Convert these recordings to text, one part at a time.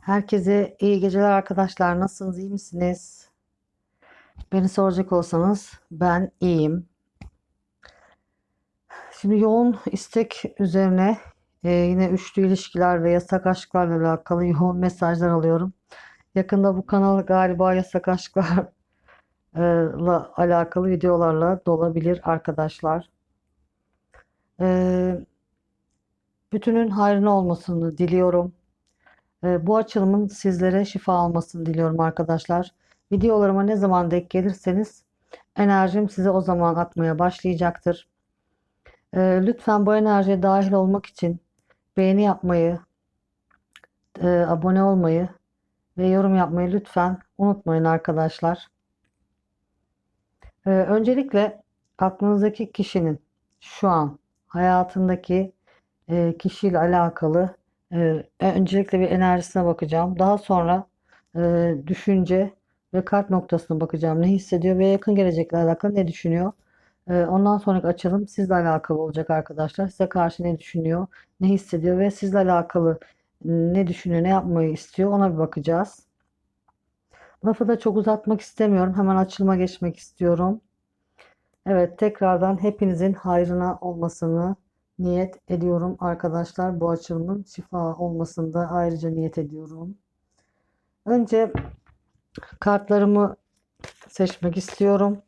Herkese iyi geceler arkadaşlar. Nasılsınız? iyi misiniz? Beni soracak olsanız ben iyiyim. Şimdi yoğun istek üzerine e, yine üçlü ilişkiler ve yasak aşklarla alakalı yoğun mesajlar alıyorum. Yakında bu kanal galiba yasak aşklarla alakalı videolarla dolabilir arkadaşlar. E, bütünün hayrına olmasını diliyorum. Ee, Bu açılımın sizlere şifa olmasını diliyorum arkadaşlar. Videolarıma ne zaman denk gelirseniz enerjim size o zaman akmaya başlayacaktır. Ee, Lütfen bu enerjiye dahil olmak için beğeni yapmayı, e, abone olmayı ve yorum yapmayı lütfen unutmayın arkadaşlar. Ee, Öncelikle aklınızdaki kişinin şu an hayatındaki e, kişiyle alakalı ee, öncelikle bir enerjisine bakacağım. Daha sonra e, düşünce ve kalp noktasına bakacağım. Ne hissediyor ve yakın gelecekle alakalı ne düşünüyor? Ee, ondan sonraki açılım sizle alakalı olacak arkadaşlar. Size karşı ne düşünüyor, ne hissediyor ve sizle alakalı ne düşünüyor, ne yapmayı istiyor ona bir bakacağız. Lafı da çok uzatmak istemiyorum. Hemen açılıma geçmek istiyorum. Evet, tekrardan hepinizin hayrına olmasını niyet ediyorum arkadaşlar. Bu açılımın şifa olmasını da ayrıca niyet ediyorum. Önce kartlarımı seçmek istiyorum.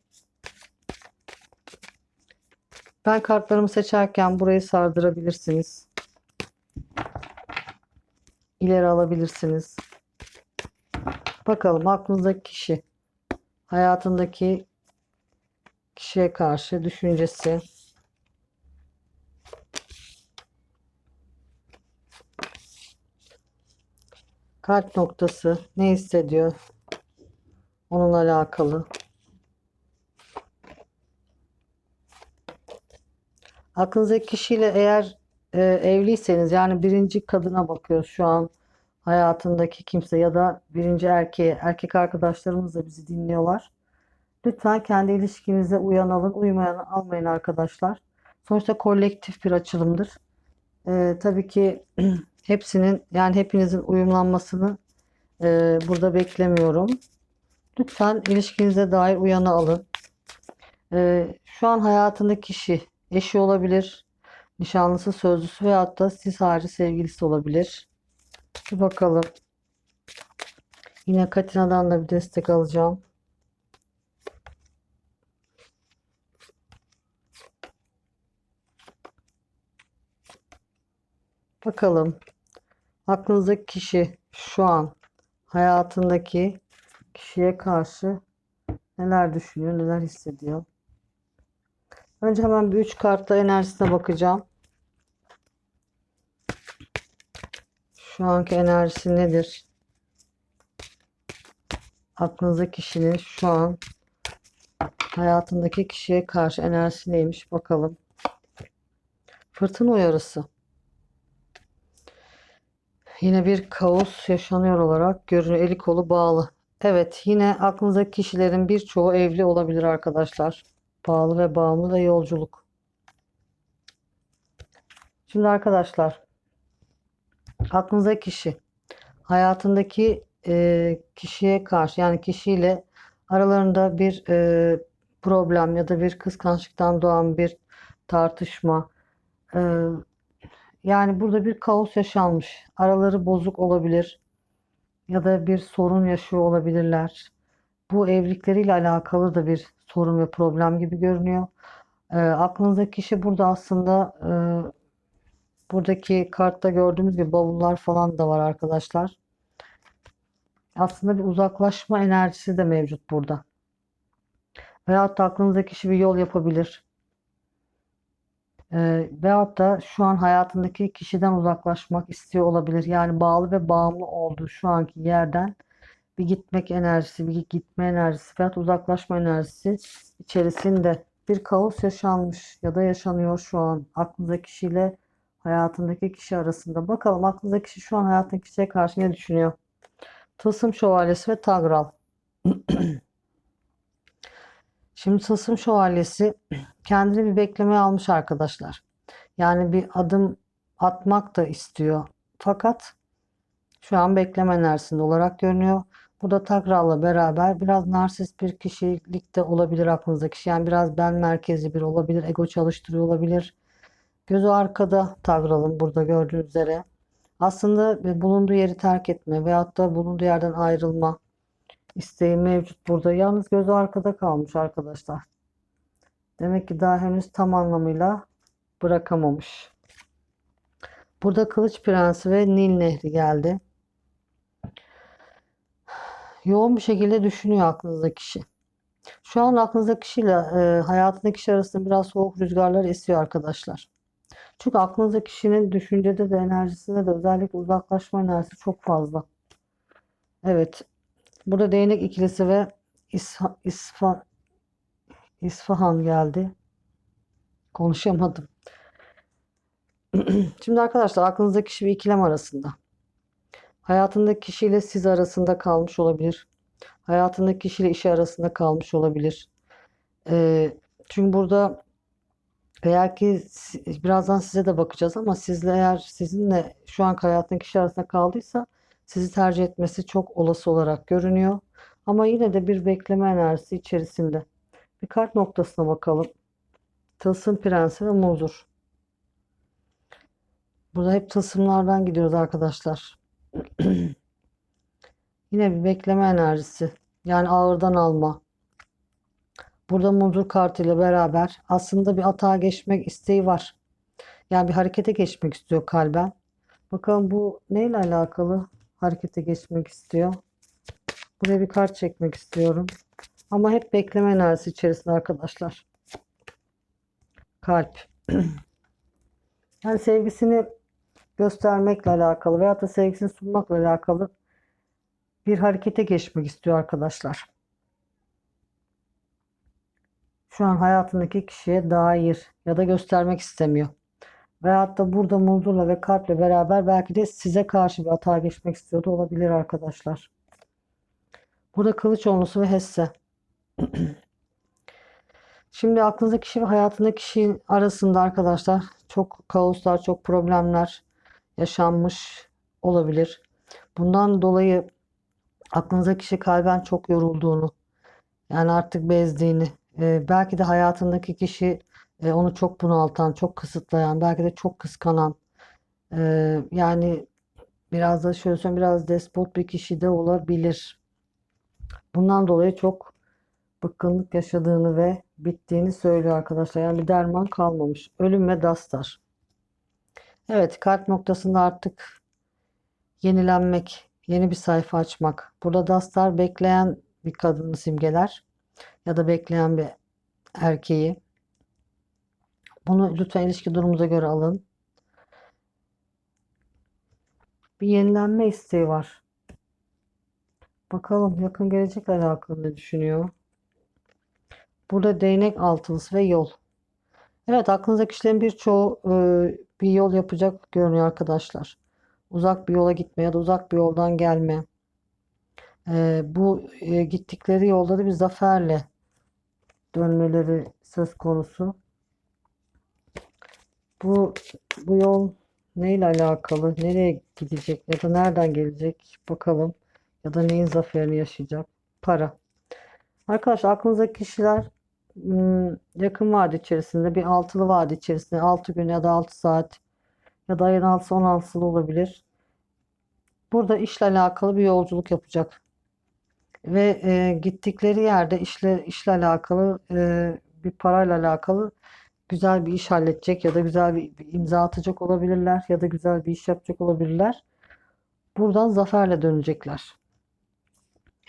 Ben kartlarımı seçerken burayı sardırabilirsiniz. İleri alabilirsiniz. Bakalım aklınızdaki kişi, hayatındaki kişiye karşı düşüncesi, kalp noktası ne hissediyor? Onunla alakalı. Aklınızdaki kişiyle eğer e, evliyseniz yani birinci kadına bakıyoruz şu an hayatındaki kimse ya da birinci erkeğe erkek arkadaşlarımız da bizi dinliyorlar. Lütfen kendi ilişkinize uyan alın, uymayan almayın arkadaşlar. Sonuçta kolektif bir açılımdır. E, tabii ki hepsinin yani hepinizin uyumlanmasını e, burada beklemiyorum. Lütfen ilişkinize dair uyanı alın. E, şu an hayatındaki kişi eşi olabilir, nişanlısı, sözlüsü veyahut da siz harici sevgilisi olabilir. Bir bakalım. Yine Katina'dan da bir destek alacağım. Bakalım. Aklınızdaki kişi şu an hayatındaki kişiye karşı neler düşünüyor, neler hissediyor? Önce hemen bir üç kartta enerjisine bakacağım. Şu anki enerjisi nedir? Aklınızdaki kişinin şu an hayatındaki kişiye karşı enerjisi neymiş bakalım. Fırtına uyarısı. Yine bir kaos yaşanıyor olarak görünüyor. Eli kolu bağlı. Evet yine aklınızdaki kişilerin birçoğu evli olabilir arkadaşlar. Bağlı ve bağımlı da yolculuk. Şimdi arkadaşlar aklınızdaki kişi hayatındaki e, kişiye karşı yani kişiyle aralarında bir e, problem ya da bir kıskançlıktan doğan bir tartışma e, yani burada bir kaos yaşanmış. Araları bozuk olabilir ya da bir sorun yaşıyor olabilirler. Bu evlilikleriyle alakalı da bir sorun ve problem gibi görünüyor. E, aklınızdaki kişi burada aslında e, buradaki kartta gördüğümüz gibi bavullar falan da var arkadaşlar. Aslında bir uzaklaşma enerjisi de mevcut burada. Veyahut da aklınızdaki kişi bir yol yapabilir. E, veyahut da şu an hayatındaki kişiden uzaklaşmak istiyor olabilir. Yani bağlı ve bağımlı olduğu şu anki yerden bir gitmek enerjisi, bir gitme enerjisi veyahut uzaklaşma enerjisi içerisinde bir kaos yaşanmış ya da yaşanıyor şu an aklınızdaki kişiyle hayatındaki kişi arasında. Bakalım aklınızdaki kişi şu an hayatındaki kişiye karşı ne düşünüyor? Tılsım şövalyesi ve tagral. Şimdi tılsım şövalyesi kendini bir beklemeye almış arkadaşlar. Yani bir adım atmak da istiyor. Fakat Şu an bekleme enerjisinde olarak görünüyor. Burada Tagra'la beraber biraz narsist bir kişilik de olabilir aklınızdaki kişi. Yani biraz ben merkezli bir olabilir. Ego çalıştırıyor olabilir. Gözü arkada Tagra'nın burada gördüğünüz üzere. Aslında bulunduğu yeri terk etme veyahut da bulunduğu yerden ayrılma isteği mevcut burada. Yalnız gözü arkada kalmış arkadaşlar. Demek ki daha henüz tam anlamıyla bırakamamış. Burada Kılıç Prensi ve Nil Nehri geldi. Yoğun bir şekilde düşünüyor aklınızdaki kişi. Şu an aklınızdaki kişiyle e, hayatındaki kişi arasında biraz soğuk rüzgarlar esiyor arkadaşlar. Çünkü aklınızdaki kişinin düşüncede de enerjisinde de özellikle uzaklaşma enerjisi çok fazla. Evet. Burada değnek ikilisi ve İsha, İsfa, İsfahan geldi. Konuşamadım. Şimdi arkadaşlar aklınızdaki kişi bir ikilem arasında. Hayatındaki kişiyle siz arasında kalmış olabilir. Hayatındaki kişiyle işi arasında kalmış olabilir. Ee, çünkü burada eğer ki birazdan size de bakacağız ama sizle eğer sizinle şu an hayatındaki kişi arasında kaldıysa sizi tercih etmesi çok olası olarak görünüyor. Ama yine de bir bekleme enerjisi içerisinde. Bir kart noktasına bakalım. Tılsım Prensi ve Muzur. Burada hep tılsımlardan gidiyoruz arkadaşlar. Yine bir bekleme enerjisi. Yani ağırdan alma. Burada Muzur kartıyla beraber aslında bir atağa geçmek isteği var. Yani bir harekete geçmek istiyor kalben. Bakalım bu neyle alakalı harekete geçmek istiyor. Buraya bir kart çekmek istiyorum. Ama hep bekleme enerjisi içerisinde arkadaşlar. Kalp. Yani sevgisini göstermekle alakalı veyahut da sevgisini sunmakla alakalı bir harekete geçmek istiyor arkadaşlar. Şu an hayatındaki kişiye dair ya da göstermek istemiyor. Veyahut da burada muzurla ve kalple beraber belki de size karşı bir atağa geçmek istiyordu olabilir arkadaşlar. Burada kılıç onlusu ve hesse. Şimdi aklınızdaki kişi ve hayatındaki kişi arasında arkadaşlar çok kaoslar, çok problemler yaşanmış olabilir. Bundan dolayı aklınızdaki kişi kalben çok yorulduğunu, yani artık bezdiğini, e, belki de hayatındaki kişi e, onu çok bunaltan, çok kısıtlayan, belki de çok kıskanan, e, yani biraz da şöyle söyleyeyim, biraz despot bir kişi de olabilir. Bundan dolayı çok bıkkınlık yaşadığını ve bittiğini söylüyor arkadaşlar. Yani bir derman kalmamış. Ölüm ve dastar. Evet, kalp noktasında artık yenilenmek, yeni bir sayfa açmak. Burada dastar bekleyen bir kadını simgeler ya da bekleyen bir erkeği. Bunu lütfen ilişki durumunuza göre alın. Bir yenilenme isteği var. Bakalım yakın gelecekle alakalı ne düşünüyor? Burada değnek altılısı ve yol. Evet aklınızdaki kişilerin birçoğu e, bir yol yapacak görünüyor arkadaşlar. Uzak bir yola gitme ya da uzak bir yoldan gelme. E, bu e, gittikleri yolda da bir zaferle dönmeleri söz konusu. Bu bu yol neyle alakalı? Nereye gidecek ya da nereden gelecek? Bakalım. Ya da neyin zaferini yaşayacak? Para. Arkadaşlar aklınızdaki kişiler yakın vade içerisinde bir altılı vade içerisinde 6 gün ya da 6 saat ya da ayın 6'sı 16'sı da olabilir. Burada işle alakalı bir yolculuk yapacak. Ve e, gittikleri yerde işle işle alakalı e, bir parayla alakalı güzel bir iş halledecek ya da güzel bir, bir imza atacak olabilirler ya da güzel bir iş yapacak olabilirler. Buradan zaferle dönecekler.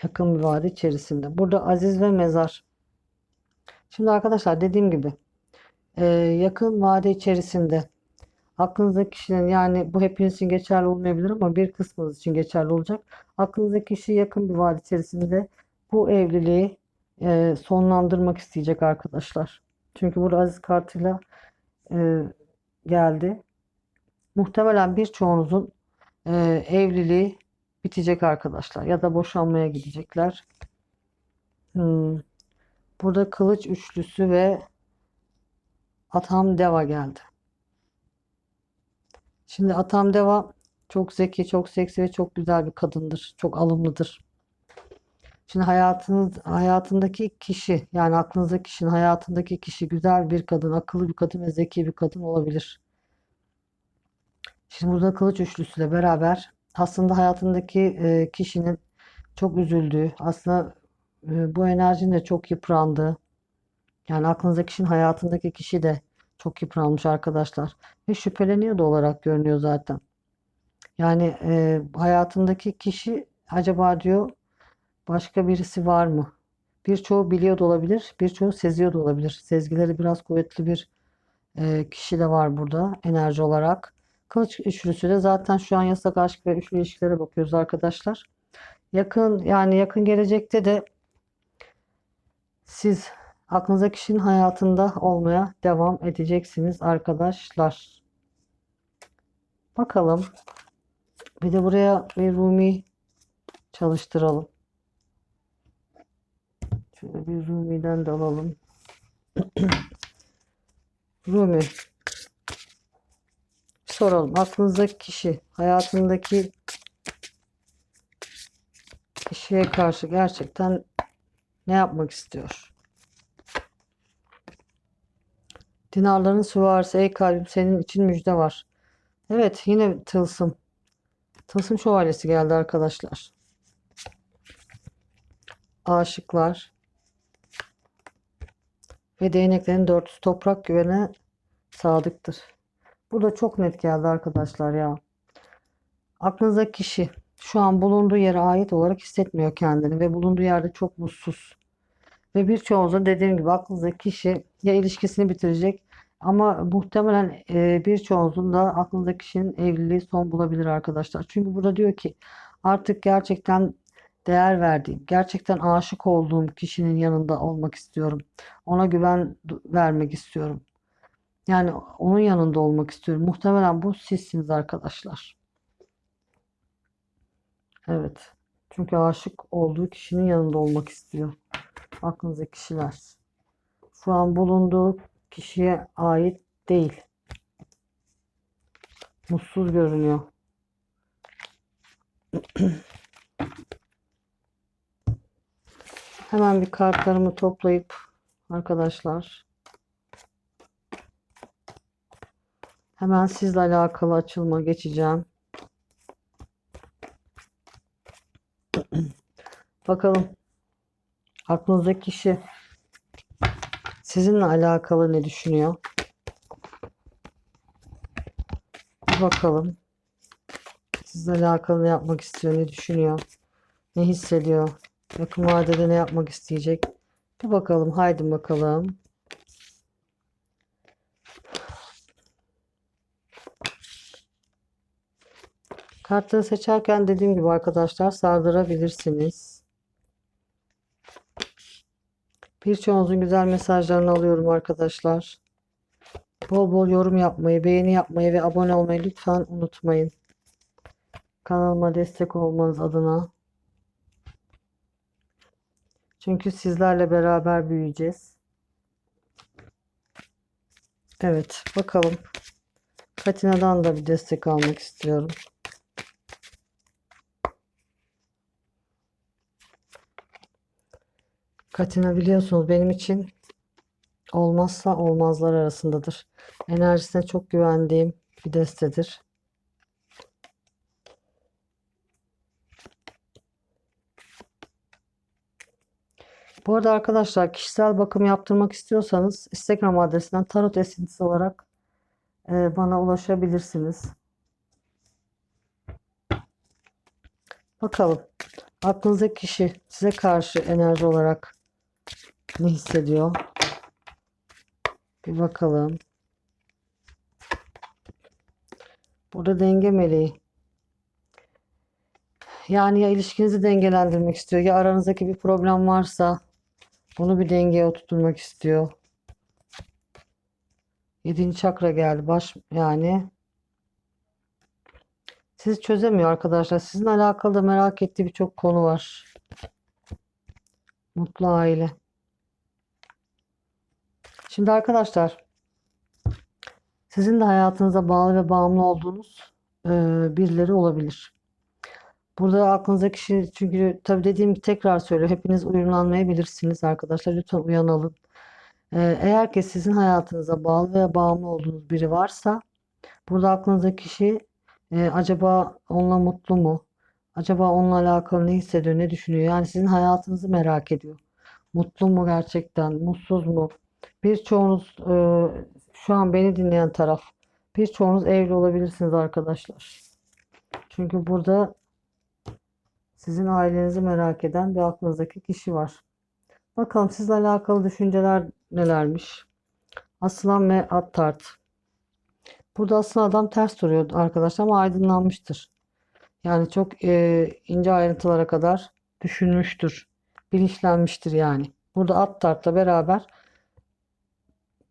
Yakın bir vade içerisinde. Burada aziz ve mezar. Şimdi arkadaşlar dediğim gibi e, yakın vade içerisinde aklınızdaki kişinin yani bu hepiniz için geçerli olmayabilir ama bir kısmınız için geçerli olacak. Aklınızdaki kişi yakın bir vade içerisinde bu evliliği e, sonlandırmak isteyecek arkadaşlar. Çünkü burada aziz kartıyla e, geldi. Muhtemelen birçoğunuzun e, evliliği bitecek arkadaşlar ya da boşanmaya gidecekler. Hmm. Burada kılıç üçlüsü ve Atam Deva geldi. Şimdi Atam Deva Çok zeki, çok seksi ve çok güzel bir kadındır. Çok alımlıdır. Şimdi hayatınız, hayatındaki kişi yani aklınızdaki kişinin hayatındaki kişi güzel bir kadın, akıllı bir kadın ve zeki bir kadın olabilir. Şimdi burada kılıç üçlüsüyle beraber aslında hayatındaki e, kişinin çok üzüldüğü, aslında e, bu enerjinin de çok yıprandığı, yani aklınızdaki kişinin hayatındaki kişi de çok yıpranmış arkadaşlar. Ve şüpheleniyor da olarak görünüyor zaten. Yani e, hayatındaki kişi acaba diyor başka birisi var mı? Birçoğu biliyor da olabilir, birçoğu seziyor da olabilir. Sezgileri biraz kuvvetli bir e, kişi de var burada enerji olarak. Kılıç üçlüsü de zaten şu an yasak aşk ve üçlü ilişkilere bakıyoruz arkadaşlar. Yakın yani yakın gelecekte de siz aklınızdaki kişinin hayatında olmaya devam edeceksiniz arkadaşlar. Bakalım. Bir de buraya bir Rumi çalıştıralım. Şöyle bir Rumi'den de alalım. Rumi. Soralım. Aklınızdaki kişi, hayatındaki kişiye karşı gerçekten ne yapmak istiyor? Dinarların süvarisi ey kalbim senin için müjde var. Evet yine tılsım. Tılsım şövalyesi geldi arkadaşlar. Aşıklar. Ve değneklerin dörtüsü toprak güvene sadıktır. Burada çok net geldi arkadaşlar ya. Aklınızdaki kişi şu an bulunduğu yere ait olarak hissetmiyor kendini ve bulunduğu yerde çok mutsuz. Ve birçoğunuzun dediğim gibi aklınızdaki kişi ya ilişkisini bitirecek ama muhtemelen e, birçoğunuzun da aklınızdaki kişinin evliliği son bulabilir arkadaşlar. Çünkü burada diyor ki artık gerçekten değer verdiğim, gerçekten aşık olduğum kişinin yanında olmak istiyorum. Ona güven vermek istiyorum. Yani onun yanında olmak istiyorum. Muhtemelen bu sizsiniz arkadaşlar. Evet. Çünkü aşık olduğu kişinin yanında olmak istiyor. Aklınızdaki kişiler. Şu an bulunduğu kişiye ait değil. Mutsuz görünüyor. Hemen bir kartlarımı toplayıp arkadaşlar hemen sizle alakalı açılma geçeceğim. Bakalım aklınızdaki kişi sizinle alakalı ne düşünüyor? Bakalım. Sizle alakalı ne yapmak istiyor, ne düşünüyor, ne hissediyor, yakın vadede ne yapmak isteyecek? Bir bakalım, haydi bakalım. Kartları seçerken dediğim gibi arkadaşlar sardırabilirsiniz. Birçoğunuzun güzel mesajlarını alıyorum arkadaşlar. Bol bol yorum yapmayı, beğeni yapmayı ve abone olmayı lütfen unutmayın. Kanalıma destek olmanız adına. Çünkü sizlerle beraber büyüyeceğiz. Evet, bakalım. Katina'dan da bir destek almak istiyorum. Katina biliyorsunuz benim için olmazsa olmazlar arasındadır. Enerjisine çok güvendiğim bir destedir. Bu arada arkadaşlar kişisel bakım yaptırmak istiyorsanız Instagram adresinden tarot esintisi olarak e, bana ulaşabilirsiniz. Bakalım aklınızdaki kişi size karşı enerji olarak ne hissediyor? Bir bakalım. Burada denge meleği. Yani ya ilişkinizi dengelendirmek istiyor ya aranızdaki bir problem varsa bunu bir dengeye oturtmak istiyor. Yedinci çakra geldi. Baş yani sizi çözemiyor arkadaşlar. Sizinle alakalı da merak ettiği birçok konu var. Mutlu aile. Şimdi arkadaşlar sizin de hayatınıza bağlı ve bağımlı olduğunuz e, birileri olabilir. Burada aklınızdaki kişi çünkü tabii dediğim gibi tekrar söylüyorum. Hepiniz uyumlanmayabilirsiniz arkadaşlar. Lütfen uyanalım. Ee, eğer ki sizin hayatınıza bağlı veya bağımlı olduğunuz biri varsa burada aklınızdaki kişi e, acaba onunla mutlu mu? Acaba onunla alakalı ne hissediyor, ne düşünüyor? Yani sizin hayatınızı merak ediyor. Mutlu mu gerçekten? Mutsuz mu? Birçoğunuz e, şu an beni dinleyen taraf birçoğunuz evli olabilirsiniz arkadaşlar. Çünkü burada sizin ailenizi merak eden bir aklınızdaki kişi var. Bakalım sizle alakalı düşünceler nelermiş? Aslan ve at tart. Burada aslında adam ters duruyor arkadaşlar ama aydınlanmıştır. Yani çok e, ince ayrıntılara kadar düşünmüştür. Bilinçlenmiştir yani. Burada at tartla beraber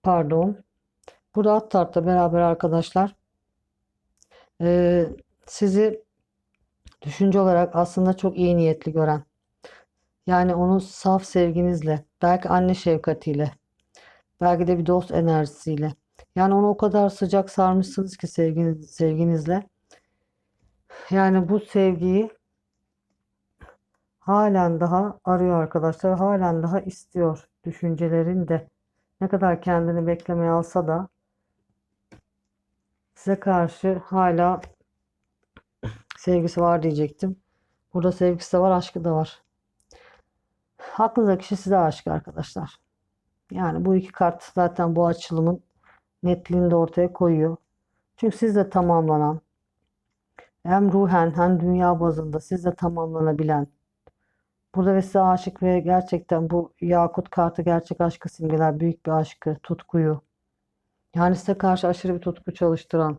pardon. Burada at tartla beraber arkadaşlar e, sizi düşünce olarak aslında çok iyi niyetli gören. Yani onu saf sevginizle, belki anne şefkatiyle, belki de bir dost enerjisiyle. Yani onu o kadar sıcak sarmışsınız ki sevginiz, sevginizle. Yani bu sevgiyi halen daha arıyor arkadaşlar. Halen daha istiyor düşüncelerinde. Ne kadar kendini beklemeye alsa da size karşı hala sevgisi var diyecektim. Burada sevgisi de var, aşkı da var. Aklınızdaki kişi size aşık arkadaşlar. Yani bu iki kart zaten bu açılımın netliğini de ortaya koyuyor. Çünkü sizle tamamlanan hem ruhen hem dünya bazında sizle tamamlanabilen burada ve size aşık ve gerçekten bu Yakut kartı gerçek aşkı simgeler büyük bir aşkı, tutkuyu yani size karşı aşırı bir tutku çalıştıran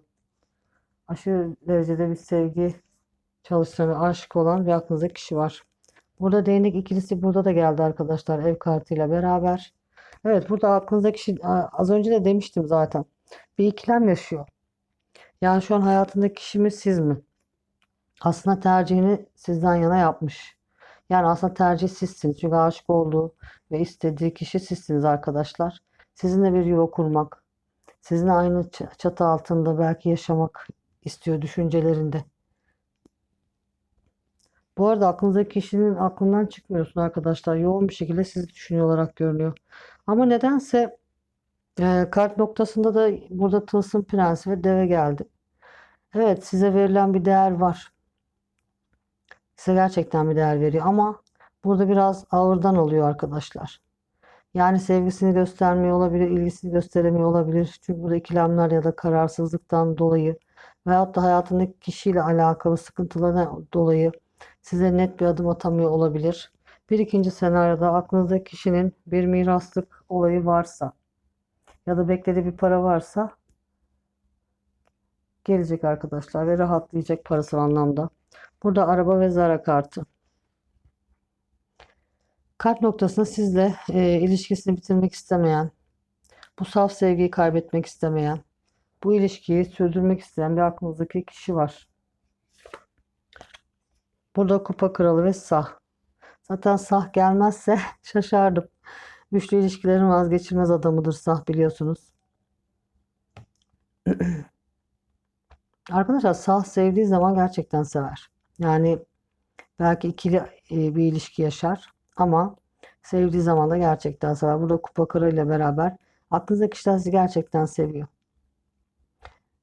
aşırı derecede bir sevgi çalıştıran ve aşık olan bir aklınızdaki kişi var. Burada değnek ikilisi burada da geldi arkadaşlar ev kartıyla beraber. Evet burada aklınızdaki kişi az önce de demiştim zaten. Bir ikilem yaşıyor. Yani şu an hayatındaki kişi mi siz mi? Aslında tercihini sizden yana yapmış. Yani aslında tercih sizsiniz. Çünkü aşık olduğu ve istediği kişi sizsiniz arkadaşlar. Sizinle bir yuva kurmak, sizinle aynı çatı altında belki yaşamak istiyor düşüncelerinde. Bu arada aklınızdaki kişinin aklından çıkmıyorsun arkadaşlar. Yoğun bir şekilde sizi düşünüyor olarak görünüyor. Ama nedense e, kart noktasında da burada tılsım prensi ve deve geldi. Evet size verilen bir değer var. Size gerçekten bir değer veriyor ama burada biraz ağırdan oluyor arkadaşlar. Yani sevgisini göstermiyor olabilir, ilgisini gösteremiyor olabilir. Çünkü burada ikilemler ya da kararsızlıktan dolayı veyahut da hayatındaki kişiyle alakalı sıkıntılardan dolayı size net bir adım atamıyor olabilir. Bir ikinci senaryoda aklınızdaki kişinin bir miraslık olayı varsa ya da beklediği bir para varsa gelecek arkadaşlar ve rahatlayacak parasal anlamda. Burada araba ve zara kartı. Kalp noktasında sizle e, ilişkisini bitirmek istemeyen, bu saf sevgiyi kaybetmek istemeyen, bu ilişkiyi sürdürmek isteyen bir aklınızdaki kişi var. Burada kupa kralı ve sah. Zaten sah gelmezse şaşardım. Güçlü ilişkilerin vazgeçilmez adamıdır sah biliyorsunuz. Arkadaşlar sah sevdiği zaman gerçekten sever. Yani belki ikili e, bir ilişki yaşar ama sevdiği zaman da gerçekten sever. Burada kupa kralı ile beraber aklınızdaki kişiler sizi gerçekten seviyor.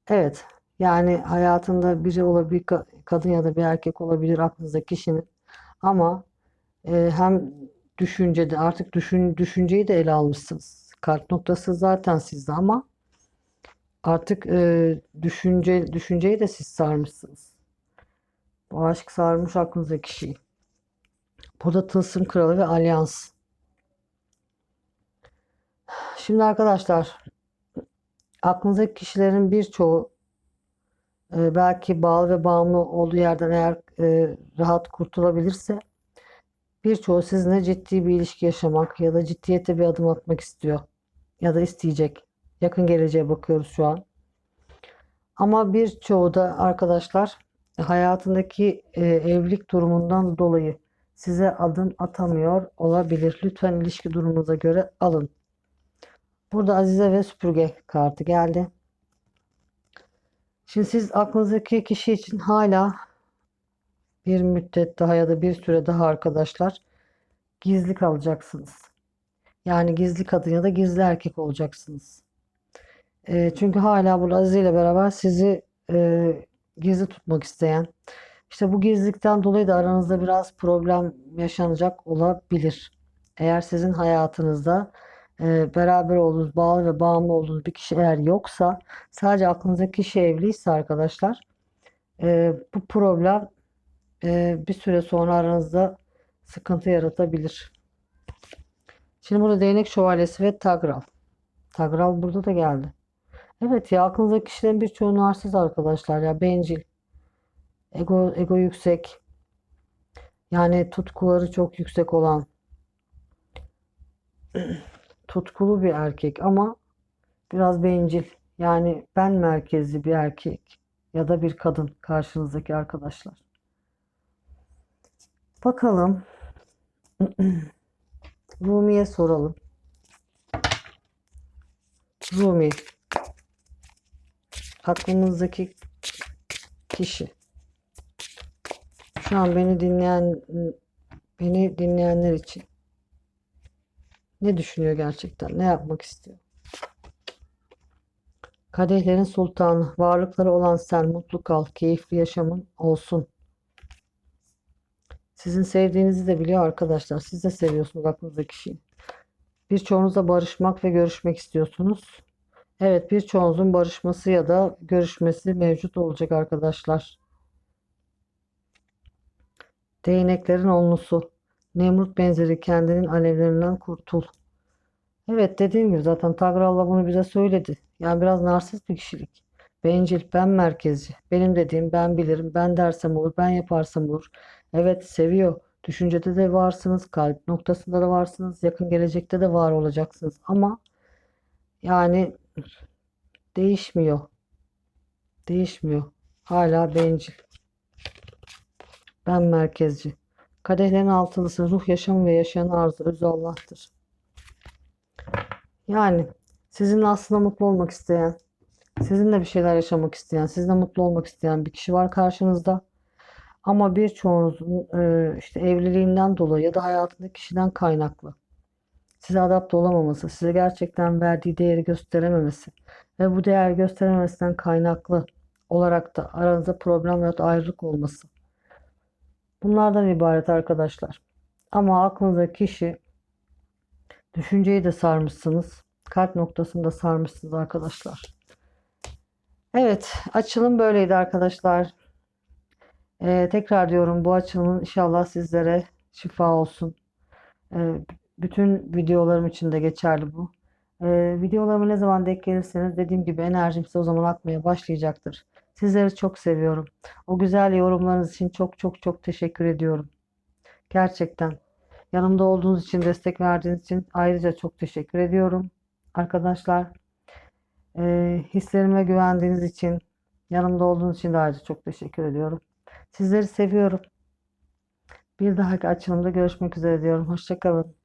Evet. Yani hayatında biri olabilir, kadın ya da bir erkek olabilir aklınızdaki kişinin. Ama e, hem düşüncede artık düşün, düşünceyi de ele almışsınız. Kart noktası zaten sizde ama artık e, düşünce düşünceyi de siz sarmışsınız. Bu aşk sarmış aklınızdaki kişiyi. Burada Tılsım Kralı ve Alyans. Şimdi arkadaşlar aklınızdaki kişilerin birçoğu e, belki bağlı ve bağımlı olduğu yerden eğer e, rahat kurtulabilirse birçoğu sizinle ciddi bir ilişki yaşamak ya da ciddiyete bir adım atmak istiyor ya da isteyecek. Yakın geleceğe bakıyoruz şu an. Ama birçoğu da arkadaşlar hayatındaki e, evlilik durumundan dolayı size adım atamıyor olabilir. Lütfen ilişki durumunuza göre alın. Burada Azize ve Süpürge kartı geldi. Şimdi siz aklınızdaki kişi için hala bir müddet daha ya da bir süre daha arkadaşlar gizli kalacaksınız. Yani gizli kadın ya da gizli erkek olacaksınız. E, çünkü hala burada Aziz ile beraber sizi e, gizli tutmak isteyen, işte bu gizlilikten dolayı da aranızda biraz problem yaşanacak olabilir. Eğer sizin hayatınızda e, beraber olduğunuz, bağlı ve bağımlı olduğunuz bir kişi eğer yoksa, sadece aklınızdaki kişi evliyse arkadaşlar, e, bu problem e, bir süre sonra aranızda sıkıntı yaratabilir. Şimdi burada değnek şövalyesi ve tagral. Tagral burada da geldi. Evet ya aklınızdaki kişilerin birçoğu narsist arkadaşlar ya bencil. Ego, ego yüksek. Yani tutkuları çok yüksek olan. Tutkulu bir erkek ama biraz bencil. Yani ben merkezli bir erkek ya da bir kadın karşınızdaki arkadaşlar. Bakalım. Rumi'ye soralım. Rumi. Aklınızdaki kişi. Şu an beni dinleyen beni dinleyenler için ne düşünüyor gerçekten? Ne yapmak istiyor? Kadehlerin sultanı, varlıkları olan sen mutlu kal, keyifli yaşamın olsun. Sizin sevdiğinizi de biliyor arkadaşlar. Siz de seviyorsunuz aklınızdaki kişiyi. Birçoğunuzla barışmak ve görüşmek istiyorsunuz. Evet, birçoğunuzun barışması ya da görüşmesi mevcut olacak arkadaşlar. Değneklerin onlusu. Nemrut benzeri kendinin alevlerinden kurtul. Evet dediğim gibi zaten Tagral'la bunu bize söyledi. Yani biraz narsist bir kişilik. Bencil, ben merkezci. Benim dediğim ben bilirim, ben dersem olur, ben yaparsam olur. Evet seviyor. Düşüncede de varsınız, kalp noktasında da varsınız, yakın gelecekte de var olacaksınız. Ama yani değişmiyor. Değişmiyor. Hala bencil. Ben merkezci. Kadehlerin altılısı ruh yaşamı ve yaşayan arzu özü Allah'tır. Yani sizinle aslında mutlu olmak isteyen, sizinle bir şeyler yaşamak isteyen, sizinle mutlu olmak isteyen bir kişi var karşınızda. Ama birçoğunuzun e, işte evliliğinden dolayı ya da hayatındaki kişiden kaynaklı size adapte olamaması, size gerçekten verdiği değeri gösterememesi ve bu değer gösterememesinden kaynaklı olarak da aranızda problem ya da ayrılık olması. Bunlardan ibaret arkadaşlar. Ama aklınızdaki kişi düşünceyi de sarmışsınız. Kalp noktasını da sarmışsınız arkadaşlar. Evet, açılım böyleydi arkadaşlar. Ee, tekrar diyorum bu açılımın inşallah sizlere şifa olsun. Ee, bütün videolarım için de geçerli bu. Ee, videolarıma ne zaman denk gelirseniz dediğim gibi enerjim size o zaman akmaya başlayacaktır. Sizleri çok seviyorum. O güzel yorumlarınız için çok çok çok teşekkür ediyorum. Gerçekten. Yanımda olduğunuz için, destek verdiğiniz için ayrıca çok teşekkür ediyorum. Arkadaşlar, e, hislerime güvendiğiniz için, yanımda olduğunuz için de ayrıca çok teşekkür ediyorum. Sizleri seviyorum. Bir dahaki açılımda görüşmek üzere diyorum. Hoşçakalın.